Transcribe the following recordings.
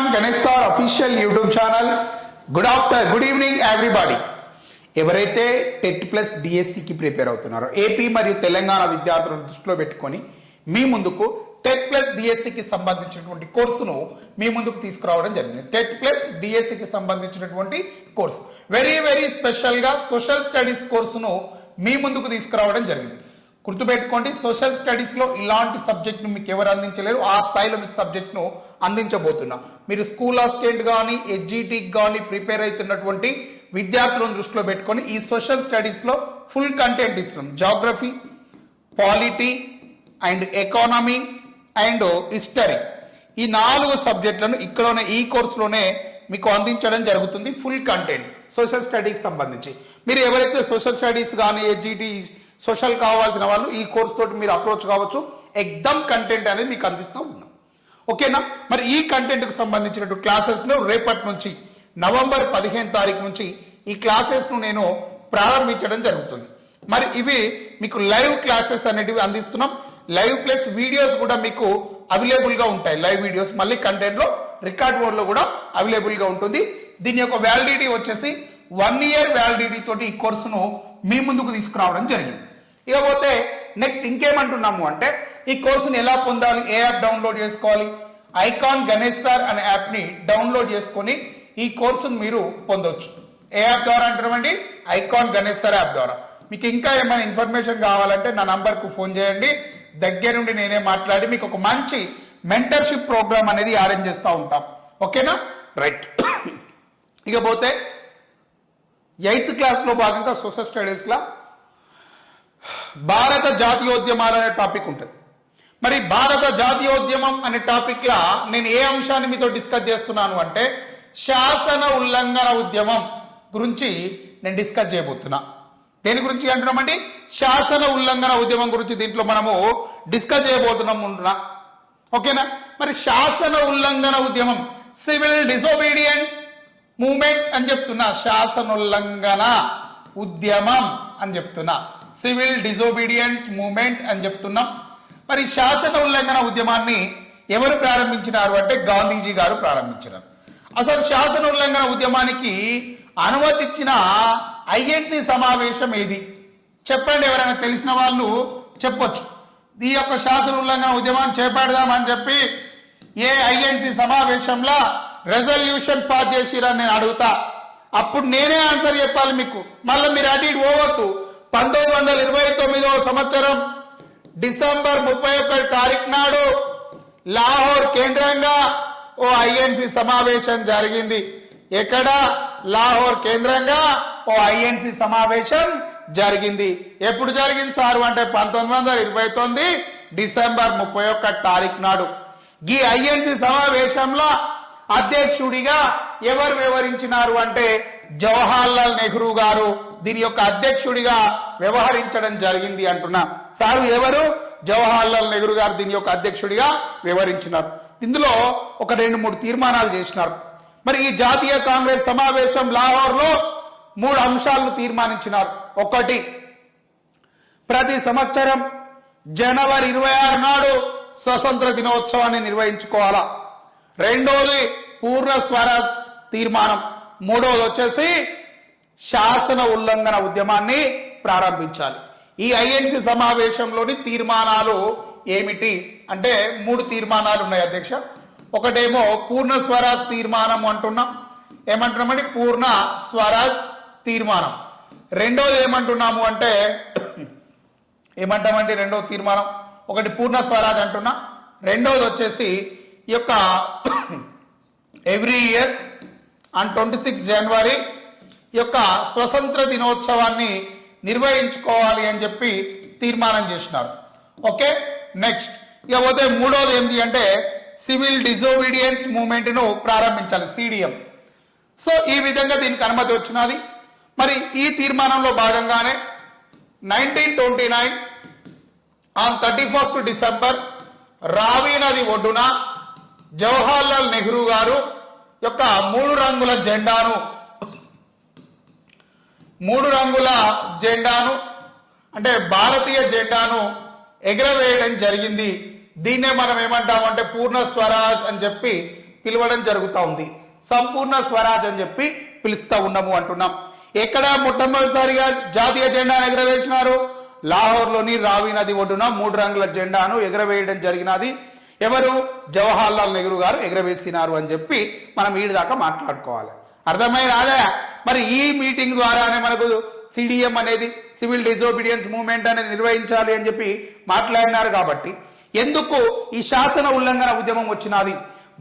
Welcome Ganesh sir official YouTube channel good after good evening everybody ఎవరైతే TET plus డిఎస్సికి prepare అవుతున్నారో AP మరియు తెలంగాణ విద్యార్థులను దృష్టిలో పెట్టుకొని మీ ముందుకు టెట్ ప్లస్ డిఎస్సికి సంబంధించినటువంటి కోర్సును మీ ముందుకు తీసుకురావడం జరిగింది. టెట్ ప్లస్ డిఎస్సికి సంబంధించినటువంటి కోర్సు. వెరీ వెరీ స్పెషల్గా సోషల్ స్టడీస్ కోర్సును మీ ముందుకు తీసుకురావడం జరిగింది. గుర్తుపెట్టుకోండి సోషల్ స్టడీస్లో ఇలాంటి సబ్జెక్ట్ను మీకు ఎవరు అందించలేరు ఆ స్థాయిలో మీకు సబ్జెక్ట్ను అందించబోతున్నాం అందించబోతున్నా. మీరు స్కూల్ అసిస్టెంట్ కానీ హెచ్జిటికి కానీ ప్రిపేర్ అవుతున్నటువంటి విద్యార్థులను దృష్టిలో పెట్టుకొని ఈ సోషల్ స్టడీస్లో ఫుల్ కంటెంట్ ఇస్తున్నాం. Geography polity and economy and history ఈ నాలుగు సబ్జెక్టులను ఇక్కడనే ఈ కోర్సులోనే మీకు అందించడం జరుగుతుంది ఫుల్ కంటెంట్ సోషల్ స్టడీస్ సంబంధించి. మీరు ఎవరైతే సోషల్ స్టడీస్ కానీ ఎడ్జిటీ సోషల్ కావాల్సిన వాళ్ళు ఈ కోర్స్ తోటి మీరు అప్రోచ్ కావచ్చు. ఎగ్దమ్ కంటెంట్ అనేది మీకు అందిస్తూ ఉన్నాం. ఓకేనా? మరి ఈ కంటెంట్కు కు క్లాసెస్ను రేపటి నుంచి నవంబర్ పదిహేను తారీఖు నుంచి ఈ క్లాసెస్ను నేను ప్రారంభించడం జరుగుతుంది. మరి ఇవి మీకు లైవ్ క్లాసెస్ అనేటివి అందిస్తున్నాం. లైవ్ ప్లస్ వీడియోస్ కూడా మీకు అవైలబుల్గా ఉంటాయి. లైవ్ వీడియోస్ మళ్ళీ కంటెంట్లో రికార్డ్ మోడ్లో కూడా అవైలబుల్గా ఉంటుంది. దీని యొక్క వ్యాలిడిటీ వచ్చేసి వన్ ఇయర్ వ్యాలిడిటీ తోటి ఈ కోర్సును మీ ముందుకు తీసుకురావడం జరిగింది. ఇకపోతే నెక్స్ట్ ఇంకేమంటున్నాము అంటే ఈ కోర్సుని ఎలా పొందాలి ఏ యాప్ డౌన్లోడ్ చేసుకోవాలి? ఐకాన్ గణేష్ సార్ అనే యాప్ని డౌన్లోడ్ చేసుకొని ఈ కోర్సును మీరు పొందొచ్చు. ఏ యాప్ ద్వారా అంటారండి ఐకాన్ గణేష్ సార్ యాప్ ద్వారా. మీకు ఇంకా ఏమైనా ఇన్ఫర్మేషన్ కావాలంటే నా నంబర్కు ఫోన్ చేయండి. దగ్గరుండి నేనే మాట్లాడి మీకు ఒక మంచి మెంటర్షిప్ ప్రోగ్రామ్ అనేది అరేంజ్ చేస్తూ ఉంటాం. ఓకేనా? రైట్ ఇకపోతే ఎయిత్ క్లాస్లో భాగంగా సోషల్ స్టడీస్లో భారత జాతీయోద్యమాలు అనే టాపిక్ ఉంటుంది. మరి భారత జాతీయోద్యమం అనే టాపిక్ లా నేను ఏ అంశాన్ని మీతో డిస్కస్ చేస్తున్నాను అంటే శాసన ఉల్లంఘన ఉద్యమం గురించి నేను డిస్కస్ చేయబోతున్నా. దేని గురించి అంటున్నామండి? శాసన ఉల్లంఘన ఉద్యమం గురించి దీంట్లో మనము డిస్కస్ చేయబోతున్నాం ఉంటున్నా ఓకేనా? మరి శాసన ఉల్లంఘన ఉద్యమం సివిల్ డిసోబీడియన్స్ మూమెంట్ అని చెప్తున్నా. శాసనోల్లంఘన ఉద్యమం అని చెప్తున్నా. సివిల్ డిజోబీడియన్స్ మూమెంట్ అని చెప్తున్నాం. మరి శాశ్వత ఉల్లంఘన ఉద్యమాన్ని ఎవరు ప్రారంభించినారు అంటే గాంధీజీ గారు ప్రారంభించినారు. అసలు శాసన ఉల్లంఘన ఉద్యమానికి అనుమతిచ్చిన ఐఎన్సి సమావేశం ఏది? చెప్పండి ఎవరైనా తెలిసిన వాళ్ళు చెప్పొచ్చు. ఈ యొక్క శాసన ఉల్లంఘన ఉద్యమాన్ని చేపడదామని చెప్పి ఏ ఐఎన్సి సమావేశంలో రెజల్యూషన్ పాస్ చేసిరని నేను అడుగుతా. అప్పుడు నేనే ఆన్సర్ చెప్పాలి మీకు. మళ్ళీ మీరు అటు ఇటు పోవద్దు. పంతొమ్మిది వందల ఇరవై తొమ్మిదవ సంవత్సరం డిసెంబర్ ముప్పై ఒకటి తారీఖు నాడు లాహోర్ కేంద్రంగా ఓ ఐఎన్సి సమావేశం జరిగింది. ఎక్కడ? లాహోర్ కేంద్రంగా ఓ ఐఎన్సి సమావేశం జరిగింది. ఎప్పుడు జరిగింది సార్? అంటే పంతొమ్మిది వందల ఇరవై తొమ్మిది డిసెంబర్ ముప్పై ఒకటి తారీఖు నాడు. ఈ ఐఎన్సి సమావేశంలో అధ్యక్షుడిగా ఎవరు వ్యవహరించినారు అంటే జవహర్ లాల్ నెహ్రూ గారు. దీని యొక్క అధ్యక్షుడిగా వ్యవహరించడం జరిగింది అంటున్నా. సారు ఎవరు? జవహర్ లాల్ నెహ్రూ గారు దీని యొక్క అధ్యక్షుడిగా వివరించినారు ఇందులో ఒక రెండు మూడు తీర్మానాలు చేసినారు. మరి ఈ జాతీయ కాంగ్రెస్ సమావేశం లాహోర్లో మూడు అంశాలను తీర్మానించినారు. ఒకటి ప్రతి సంవత్సరం జనవరి ఇరవై ఆరు నాడు స్వతంత్ర దినోత్సవాన్ని నిర్వహించుకోవాలా? రెండోది పూర్ణ స్వర తీర్మానం. మూడోది వచ్చేసి శాసన ఉల్లంఘన ఉద్యమాన్ని ప్రారంభించాలి. ఈ ఐఎన్సి సమావేశంలోని తీర్మానాలు ఏమిటి? అంటే మూడు తీర్మానాలు ఉన్నాయి అధ్యక్ష. ఒకటేమో పూర్ణ స్వరాజ్ తీర్మానం అంటున్నాం. ఏమంటున్నామంటే పూర్ణ స్వరాజ్ తీర్మానం. రెండోది ఏమంటున్నాము అంటే ఏమంటామంటే రెండో తీర్మానం? ఒకటి పూర్ణ స్వరాజ్ అంటున్నా. రెండోది వచ్చేసి ఈ యొక్క every year on twenty six January యొక్క స్వతంత్ర దినోత్సవాన్ని నిర్వహించుకోవాలి అని చెప్పి తీర్మానం చేసినారు. Okay next. ఇక పోతే మూడోది ఏంటి అంటే సివిల్ డిజోబీడియన్స్ మూమెంట్ను ప్రారంభించాలి సిడిఎం. సో ఈ విధంగా దీనికి అనుమతి వచ్చినది. మరి ఈ తీర్మానంలో భాగంగానే nineteen twenty nine on thirty first December Ravi నది ఒడ్డున జవహర్ లాల్ నెహ్రూ గారు యొక్క మూడు రంగుల జెండాను. మూడు రంగుల జెండాను అంటే భారతీయ జెండాను ఎగరవేయడం జరిగింది. దీన్నే మనం ఏమంటామంటే పూర్ణ స్వరాజ్ అని చెప్పి పిలవడం జరుగుతూ ఉంది. సంపూర్ణ స్వరాజ్ అని చెప్పి పిలుస్తా ఉన్నాము అంటున్నాం. ఎక్కడ మొట్టమొదటిసారిగా జాతీయ జెండాను ఎగరవేసినారు? లాహోర్లోని రావి నది ఒడ్డున మూడు రంగుల జెండాను ఎగరవేయడం జరిగినది. ఎవరు? జవహర్ లాల్ నెహ్రూ గారు ఎగరవేసినారు అని చెప్పి మనం ఈడి దాకా మాట్లాడుకోవాలి. అర్థమైన అదే మరి ఈ మీటింగ్ ద్వారానే మనకు సిడిఎం అనేది సివిల్ డిజోబీడియన్స్ మూవ్మెంట్ అనేది నిర్వహించాలి అని చెప్పి మాట్లాడినారు కాబట్టి. ఎందుకు ఈ శాసన ఉల్లంఘన ఉద్యమం వచ్చినది?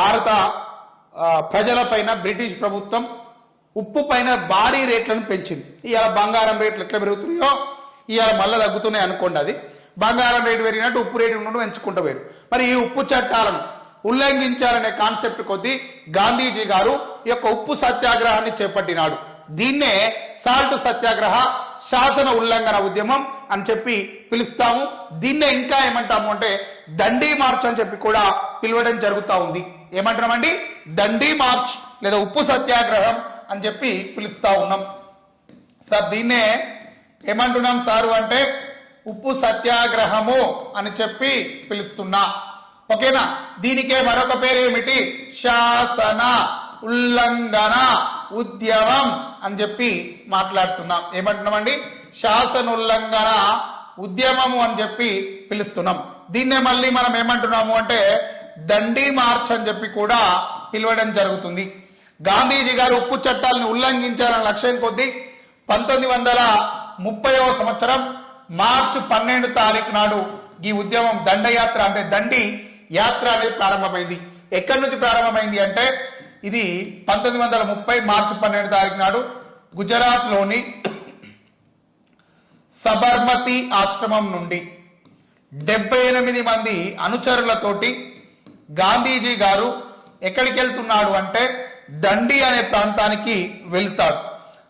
భారత ప్రజలపైన బ్రిటిష్ ప్రభుత్వం ఉప్పు పైన భారీ రేట్లను పెంచింది. ఇవాళ బంగారం రేట్లు ఎట్లా పెరుగుతున్నాయో ఇవాళ మళ్ళీ తగ్గుతున్నాయి అనుకోండి అది. బంగారం రేటు పెరిగినట్టు ఉప్పు రేటు ఉన్నట్టు పెంచుకుంటూ పోయారు. మరి ఈ ఉప్పు చట్టాలను ఉల్లంఘించాలనే కాన్సెప్ట్ కొద్దీ గాంధీజీ గారు ఈ యొక్క ఉప్పు సత్యాగ్రహాన్ని చేపట్టినాడు. దీన్నే సాల్ట్ సత్యాగ్రహ శాసన ఉల్లంఘన ఉద్యమం అని చెప్పి పిలుస్తాము. దీన్నే ఇంకా ఏమంటాము అంటే దండీ మార్చ్ అని చెప్పి కూడా పిలవడం జరుగుతా ఉంది. ఏమంటున్నామండి? దండీ మార్చ్ లేదా ఉప్పు సత్యాగ్రహం అని చెప్పి పిలుస్తా ఉన్నాం. సార్ దీన్నే ఏమంటున్నాం సారు అంటే ఉప్పు సత్యాగ్రహము అని చెప్పి పిలుస్తున్నా. ఓకేనా? దీనికే మరొక పేరు ఏమిటి శాసన ఉల్లంఘన ఉద్యమం అని చెప్పి మాట్లాడుతున్నాం. ఏమంటున్నామండి? శాసన ఉల్లంఘన ఉద్యమము అని చెప్పి పిలుస్తున్నాం. దీన్నే మళ్ళీ మనం ఏమంటున్నాము అంటే దండి మార్చ్ అని చెప్పి కూడా పిలవడం జరుగుతుంది. గాంధీజీ గారు ఉప్పు చట్టాలను ఉల్లంఘించాలన్న లక్ష్యం కొద్దీ పంతొమ్మిది వందల ముప్పైవ సంవత్సరం మార్చి పన్నెండు తారీఖు నాడు ఈ ఉద్యమం దండయాత్ర అంటే దండి యాత్ర అనేది ప్రారంభమైంది. ఎక్కడి నుంచి ప్రారంభమైంది అంటే ఇది పంతొమ్మిది వందల ముప్పై మార్చి పన్నెండు తారీఖు నాడు గుజరాత్లోని సబర్మతి ఆశ్రమం నుండి డెబ్బై ఎనిమిది మంది అనుచరులతోటి గాంధీజీ గారు ఎక్కడికి వెళ్తున్నాడు అంటే దండి అనే ప్రాంతానికి వెళ్తాడు.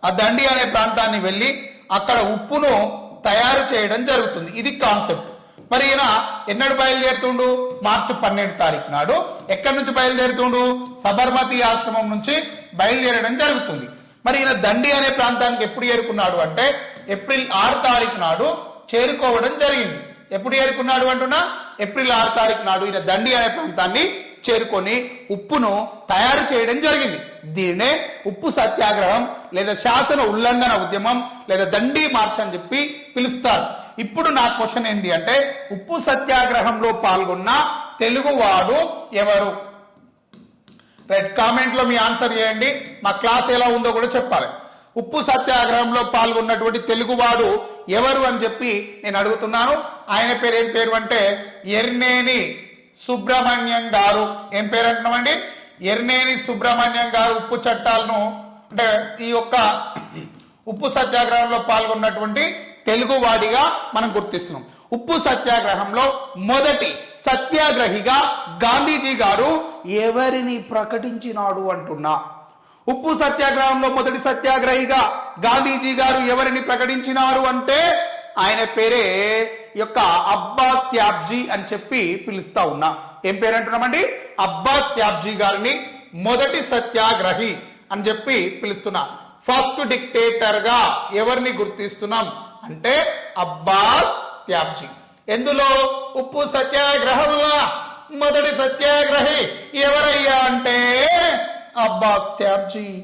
ఆ దండి అనే ప్రాంతాన్ని వెళ్ళి అక్కడ ఉప్పును తయారు చేయడం జరుగుతుంది. ఇది కాన్సెప్ట్. మరి ఈయన ఎన్నడు బయలుదేరుతుండు? మార్చి పన్నెండు తారీఖు నాడు. ఎక్కడి నుంచి బయలుదేరుతుండు? సబర్మతి ఆశ్రమం నుంచి బయలుదేరడం జరుగుతుంది. మరి ఈయన దండి అనే ప్రాంతానికి ఎప్పుడు చేరుకున్నాడు అంటే ఏప్రిల్ ఆరు తారీఖు నాడు చేరుకోవడం జరిగింది. ఎప్పుడు చేరుకున్నాడు అంటున్నా? ఏప్రిల్ ఆరు తారీఖు నాడు ఈయన దండి అనే ప్రాంతాన్ని చేరుకొని ఉప్పును తయారు చేయడం జరిగింది. దీన్నే ఉప్పు సత్యాగ్రహం లేదా శాసన ఉల్లంఘన ఉద్యమం లేదా దండి మార్చ్ అని చెప్పి పిలుస్తారు. ఇప్పుడు నా క్వశ్చన్ ఏంటి అంటే ఉప్పు సత్యాగ్రహంలో పాల్గొన్న తెలుగువాడు ఎవరు? రెడ్ కామెంట్లో మీ ఆన్సర్ చేయండి. మా క్లాస్ ఎలా ఉందో కూడా చెప్పాలి. ఉప్పు సత్యాగ్రహంలో పాల్గొన్నటువంటి తెలుగువాడు ఎవరు అని చెప్పి నేను అడుగుతున్నాను. ఆయన పేరు ఏం పేరు అంటే ఎర్నేని. సుబ్రహ్మణ్యం గారు. ఏం పేరు అంటున్నామండి ఎర్నేని సుబ్రహ్మణ్యం గారు ఉప్పు చట్టాలను అంటే ఈ యొక్క ఉప్పు సత్యాగ్రహంలో పాల్గొన్నటువంటి తెలుగువాడిగా మనం గుర్తిస్తున్నాం. ఉప్పు సత్యాగ్రహంలో మొదటి సత్యాగ్రహిగా గాంధీజీ గారు ఎవరిని ప్రకటించినాడు అంటున్నా? ఉప్పు సత్యాగ్రహంలో మొదటి సత్యాగ్రహిగా గాంధీజీ గారు ఎవరిని ప్రకటించినారు అంటే ఆయన పేరే యొక్క అబ్బాస్ త్యాబ్జీ అని చెప్పి పిలుస్తా ఉన్నా. ఏం పేరు అంటున్నామండి అబ్బాస్ త్యాబ్జీ గారిని మొదటి సత్యాగ్రహి అని చెప్పి పిలుస్తున్నా. ఫస్ట్ డిక్టేటర్గా ఎవరిని గుర్తిస్తున్నాం? అంటే అబ్బాస్ త్యాబ్జీ. ఎందులో? ఉప్పు సత్యాగ్రహంలో. మొదటి సత్యాగ్రహి ఎవరయ్యా అంటే అబ్బాస్ త్యాబ్జీ.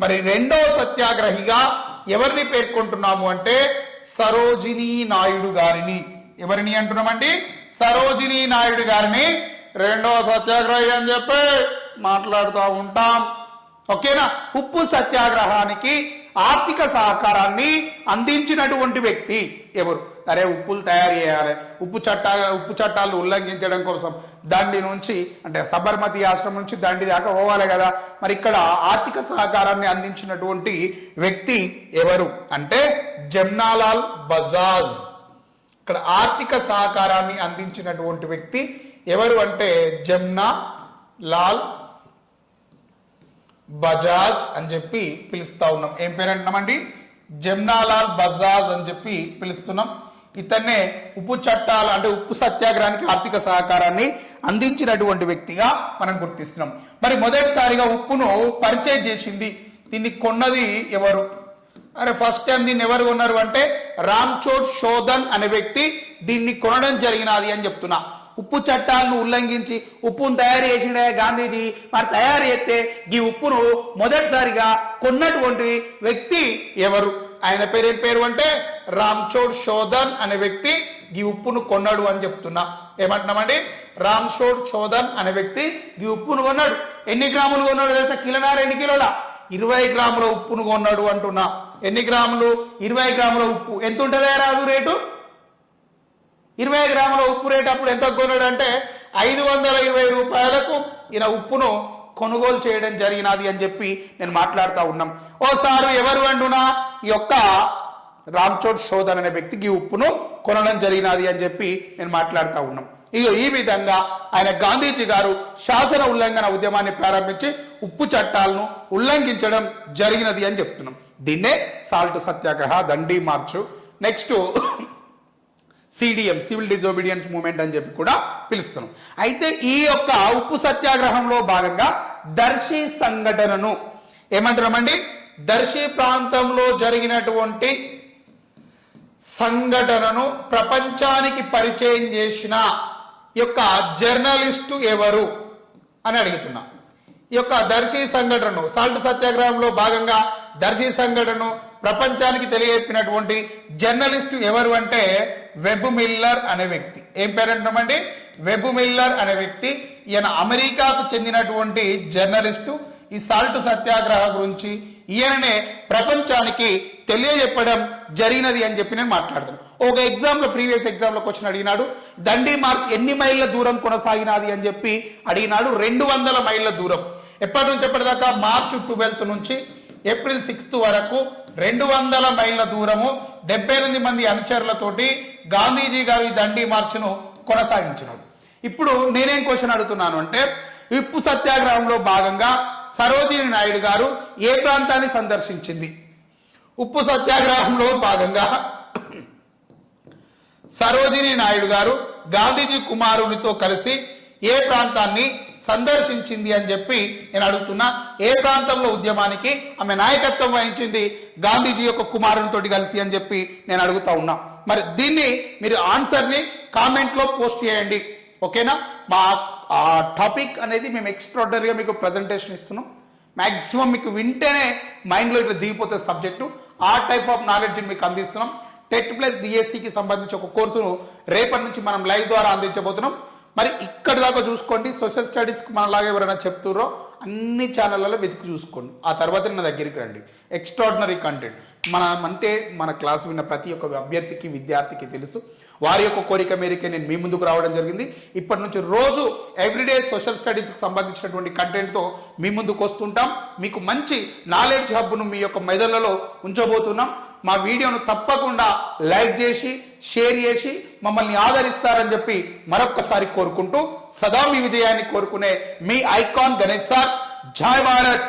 మరి రెండో సత్యాగ్రహిగా ఎవరిని పేర్కొంటున్నాము అంటే సరోజినీ నాయుడు గారిని. ఎవరిని అంటున్నామండి? సరోజినీ నాయుడు గారిని. రెండవ సత్యాగ్రహి అని చెప్పి మాట్లాడుతూ ఉంటాం. ఓకేనా? ఉప్పు సత్యాగ్రహానికి ఆర్థిక సహకారాన్ని అందించినటువంటి వ్యక్తి ఎవరు? అరే ఉప్పులు తయారు చేయాలి. ఉప్పు చట్టా ఉప్పు చట్టాలు ఉల్లంఘించడం కోసం దండి నుంచి అంటే సబర్మతి ఆశ్రమం నుంచి దండి దాకా పోవాలి కదా. మరి ఇక్కడ ఆర్థిక సహకారాన్ని అందించినటువంటి వ్యక్తి ఎవరు? అంటే జమ్నాలాల్ బజాజ్. ఇక్కడ ఆర్థిక సహకారాన్ని అందించినటువంటి వ్యక్తి ఎవరు అంటే జమ్నా లాల్ బజాజ్ అని చెప్పి పిలుస్తా ఉన్నాం. ఏం పేరు అంటున్నామండి జమ్నాలాల్ బజాజ్ అని చెప్పి పిలుస్తున్నాం. ఇతన్నే ఉప్పు చట్టాలు అంటే ఉప్పు సత్యాగ్రహానికి ఆర్థిక సహకారాన్ని అందించినటువంటి వ్యక్తిగా మనం గుర్తిస్తున్నాం. మరి మొదటిసారిగా ఉప్పును పరిచయం చేసింది దీన్ని కొన్నది ఎవరు? అరే ఫస్ట్ టైం దీన్ని ఎవరు కొన్నారు అంటే రామ్చోడ్ శోధన్ అనే వ్యక్తి దీన్ని కొనడం జరిగినది అని చెప్తున్నా. ఉప్పు చట్టాలను ఉల్లంఘించి ఉప్పును తయారు చేసిన గాంధీజీ. మరి తయారు చేస్తే ఈ ఉప్పును మొదటిసారిగా కొన్నటువంటి వ్యక్తి ఎవరు? ఆయన పేరు ఏం పేరు అంటే రామ్చోడ్ శోధన్ అనే వ్యక్తి ఈ ఉప్పును కొన్నాడు అని చెప్తున్నా. ఏమంటున్నామండి? రామ్చోడ్ శోధన్ అనే వ్యక్తి ఈ ఉప్పును కొన్నాడు. ఎన్ని గ్రాములు కొన్నాడు తెలుసా? కిలోనార ఎన్ని కిలోల? ఇరవై గ్రాముల ఉప్పును కొన్నాడు అంటున్నా. ఎన్ని గ్రాములు? ఇరవై గ్రాముల ఉప్పు. ఎంత ఉంటుంది రాజు రేటు? ఇరవై గ్రాముల ఉప్పు రేటు అప్పుడు ఎంత కొన్నాడు అంటే ఐదు వందల ఇరవై రూపాయలకు ఈయన ఉప్పును కొనుగోలు చేయడం జరిగినది అని చెప్పి నేను మాట్లాడుతూ ఉన్నాం. ఓసారి ఎవరు అంటున్నా ఈ యొక్క రామ్చోట్ శోధన్ అనే వ్యక్తికి ఉప్పును కొనడం జరిగినది అని చెప్పి నేను మాట్లాడుతూ ఉన్నాం. ఇక ఈ విధంగా ఆయన గాంధీజీ గారు శాసన ఉల్లంఘన ఉద్యమాన్ని ప్రారంభించి ఉప్పు చట్టాలను ఉల్లంఘించడం జరిగినది అని చెప్తున్నాం. దీన్నే salt Satyagraha Dandi march. Next CDM civil disobedience movement అని చెప్పి కూడా పిలుస్తున్నాం. అయితే ఈ యొక్క ఉప్పు సత్యాగ్రహంలో భాగంగా దర్శి సంఘటనను ఏమంటారమండి దర్శి ప్రాంతంలో జరిగినటువంటి సంఘటనను ప్రపంచానికి పరిచయం చేసిన ఈ యొక్క జర్నలిస్టు ఎవరు అని అడుగుతున్నా. ఈ యొక్క దర్శి సంఘటనను సాల్ట్ సత్యాగ్రహంలో భాగంగా దర్శి సంఘటనను ప్రపంచానికి తెలియజెప్పినటువంటి జర్నలిస్టు ఎవరు అంటే వెబ్ మిల్లర్ అనే వ్యక్తి. ఏం పేరు అంటామండి వెబ్ మిల్లర్ అనే వ్యక్తి. ఈయన అమెరికాకు చెందినటువంటి జర్నలిస్టు. ఈ సాల్ట్ సత్యాగ్రహ గురించి ఈయననే ప్రపంచానికి తెలియజెప్పడం జరిగినది అని చెప్పి నేను మాట్లాడుతాను ఒక ఎగ్జామ్లో ప్రీవియస్ ఎగ్జామ్లో క్వశ్చన్ అడిగినాడు. దండి మార్చ్ ఎన్ని మైళ్ళ దూరం కొనసాగినది అని చెప్పి అడిగినాడు. రెండు వందల మైళ్ళ దూరం. ఎప్పటి నుంచి ఎప్పటిదాకా? మార్చ్ ట్వెల్త్ నుంచి. ఏప్రిల్ సిక్స్త్ వరకు రెండు వందల మైళ్ళ దూరము డెబ్బై ఎనిమిది మంది అనుచరులతోటి గాంధీజీ గారు ఈ దండి మార్చును కొనసాగించినాడు. ఇప్పుడు నేనేం క్వశ్చన్ అడుగుతున్నాను అంటే ఉప్పు సత్యాగ్రహంలో భాగంగా సరోజిని నాయుడు గారు ఏ ప్రాంతాన్ని సందర్శించింది? ఉప్పు సత్యాగ్రహంలో భాగంగా సరోజిని నాయుడు గారు గాంధీజీ కుమారునితో కలిసి ఏ ప్రాంతాన్ని సందర్శించింది అని చెప్పి నేను అడుగుతున్నా. ఏ ప్రాంతంలో ఉద్యమానికి ఆమె నాయకత్వం వహించింది? గాంధీజీ యొక్క కుమారునితో కలిసి అని చెప్పి నేను అడుగుతా ఉన్నా. మరి దీన్ని మీరు ఆన్సర్ని కామెంట్లో పోస్ట్ చేయండి. ఓకేనా? మా ఆ టాపిక్ అనేది మేము ఎక్స్ట్రాడనరీగా మీకు ప్రజెంటేషన్ ఇస్తున్నాం. మాక్సిమం మీకు వింటేనే మైండ్లో ఇట్లా దిగిపోతే సబ్జెక్టు ఆ టైప్ ఆఫ్ నాలెడ్జ్ని మీకు అందిస్తున్నాం. టెట్ ప్లస్ డిఎస్సికి సంబంధించి ఒక కోర్సును రేపటి నుంచి మనం లైవ్ ద్వారా అందించబోతున్నాం. మరి ఇక్కడ దాకా చూసుకోండి. సోషల్ స్టడీస్కి మనలాగా ఎవరైనా చెప్తుర్రో అన్ని ఛానళ్ళలో వెతికి చూసుకోండి. ఆ తర్వాత నా దగ్గరికి రండి. ఎక్స్ట్రాడినరీ కంటెంట్ మన అంటే మన క్లాస్ విన్న ప్రతి ఒక్క అభ్యర్థికి విద్యార్థికి తెలుసు. వారి యొక్క కోరిక మేరకే నేను మీ ముందుకు రావడం జరిగింది. ఇప్పటి నుంచి రోజు ఎవ్రీడే సోషల్ స్టడీస్కి సంబంధించినటువంటి కంటెంట్తో మీ ముందుకు వస్తుంటాం. మీకు మంచి నాలెడ్జ్ హబ్ను మీ యొక్క మెదళ్ళలో ఉంచబోతున్నాం. మా వీడియోను తప్పకుండా లైక్ చేసి షేర్ చేసి మమ్మల్ని ఆదరిస్తారని చెప్పి మరొక్కసారి కోరుకుంటూ సదా మీ విజయాన్ని కోరుకునే మీ ఐకాన్ గణేష్ సార్. జాయ్ భారత్!